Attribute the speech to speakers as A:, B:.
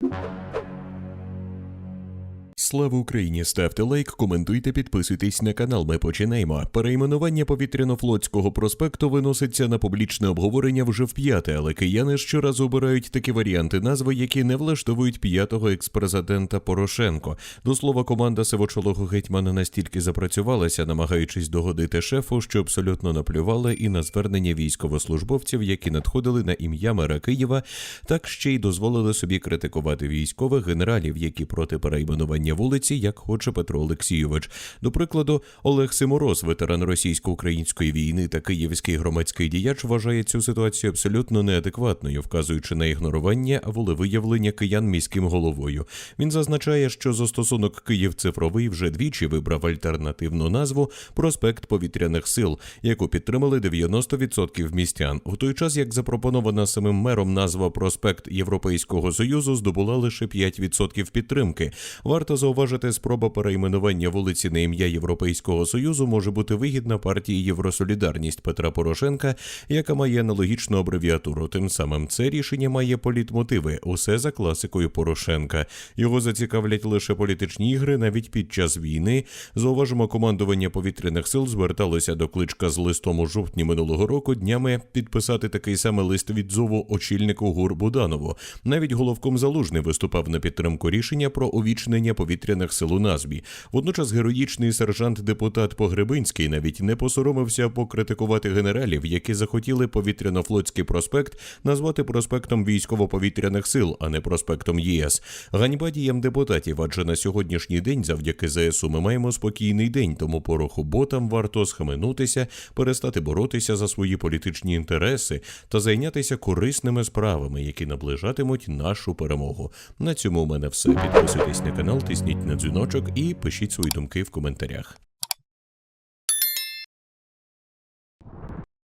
A: you Слава Україні! Ставте лайк, коментуйте, підписуйтесь на канал. Ми починаємо. Перейменування повітряно-флотського проспекту виноситься на публічне обговорення вже вп'яте, але кияни щоразу обирають такі варіанти назви, які не влаштовують п'ятого експрезидента Порошенко. До слова, команда сивочолого гетьмана настільки запрацювалася, намагаючись догодити шефу, що абсолютно наплювали і на звернення військовослужбовців, які надходили на ім'я мера Києва, так ще й дозволили собі критикувати військових генералів, які проти перейменування вулиці, як хоче Петро Олексійович. До прикладу, Олег Симороз, ветеран російсько-української війни та київський громадський діяч, вважає цю ситуацію абсолютно неадекватною, вказуючи на ігнорування волевиявлення киян міським головою. Він зазначає, що застосунок Київ цифровий вже двічі вибрав альтернативну назву проспект повітряних сил, яку підтримали 90% містян. У той час як запропонована самим мером назва проспект Європейського союзу здобула лише 5% підтримки. Варто зауважити, спроба перейменування вулиці на ім'я Європейського союзу може бути вигідна партії Євросолідарність Петра Порошенка, яка має аналогічну абревіатуру. Тим самим це рішення має політмотиви. Усе за класикою Порошенка. Його зацікавлять лише політичні ігри навіть під час війни. Зауважимо, командування повітряних сил зверталося до кличка з листом у жовтні минулого року днями підписати такий самий лист від зову очільнику ГУР Буданову. Навіть головком залужний виступав на підтримку рішення про увічнення повітряних сил у назві. Водночас героїчний сержант-депутат Погребинський навіть не посоромився покритикувати генералів, які захотіли повітряно-флотський проспект назвати проспектом військово-повітряних сил, а не проспектом ЄС. Ганьба діям депутатів, адже на сьогоднішній день, завдяки ЗСУ, ми маємо спокійний день, тому пороху ботам варто схаменутися, перестати боротися за свої політичні інтереси та зайнятися корисними справами, які наближатимуть нашу перемогу. На цьому у мене все. Підписуйтесь на канал, тисніть на дзвіночок і пишіть свої думки в коментарях.